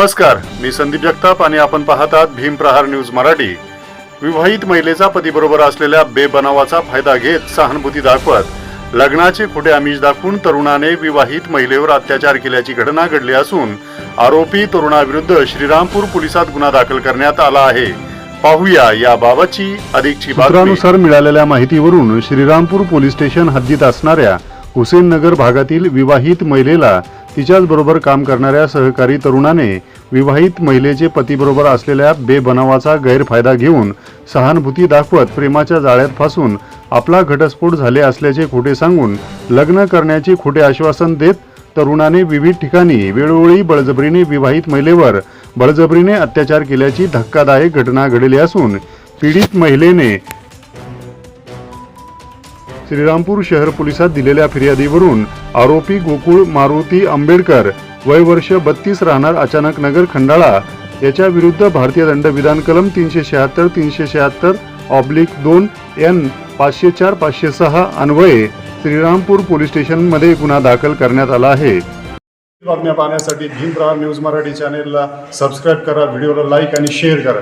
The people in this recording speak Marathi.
नमस्कार मी संदीप जगताप आणि आपण पाहतात भीम प्रहार न्यूज मराठी. विवाहित महिलेचा पतीबरोबर असलेल्या बेबनावाचा फायदा घेत सहानुभूती दाखवत लग्नाचे खोटे आमिष दाखवून तरुणाने विवाहित महिलेवर अत्याचार केल्याची घटना घडली असून आरोपी तरुणाविरुद्ध श्रीरामपूर पोलिसात गुन्हा दाखल करण्यात आला आहे. पाहूया याबाबतची अधिकची बातमी. सूत्रानुसार मिळालेल्या माहितीवरून श्रीरामपूर पोलीस स्टेशन हद्दीत असणाऱ्या हुसेननगर भागातील विवाहित महिलेला तिच्याच बरोबर काम करणाऱ्या सहकारी तरुणाने विवाहित महिलेचे पतीबरोबर असलेल्या बेबनावाचा गैरफायदा घेऊन सहानुभूती दाखवत प्रेमाच्या जाळ्यात फासून आपला घटस्फोट झाले असल्याचे खोटे सांगून लग्न करण्याचे खोटे आश्वासन देत तरुणाने विविध ठिकाणी वेळोवेळी बळजबरीने विवाहित महिलेवर बळजबरीने अत्याचार केल्याची धक्कादायक घटना घडली असून पीडित महिलेने श्रीरामपूर शहर पोलिसात दिलेल्या फिर्यादीवरून आरोपी गोकुळ मारुती आंबेडकर वय वर्ष बत्तीस राहणार अचानक नगर खंडाळा याच्या विरुद्ध भारतीय दंडविधान कलम तीनशे शहात्तर तीनशे शहात्तर ऑब्लिक दोन एन पाचशे चार पाचशे सहा अन्वये श्रीरामपूर पोलीस स्टेशनमध्ये गुन्हा दाखल करण्यात आला आहे. बातम्या पाहण्यासाठी भीमप्रहार न्यूज मराठी चॅनेलला सबस्क्राईब करा व्हिडिओला लाईक आणि शेअर करा.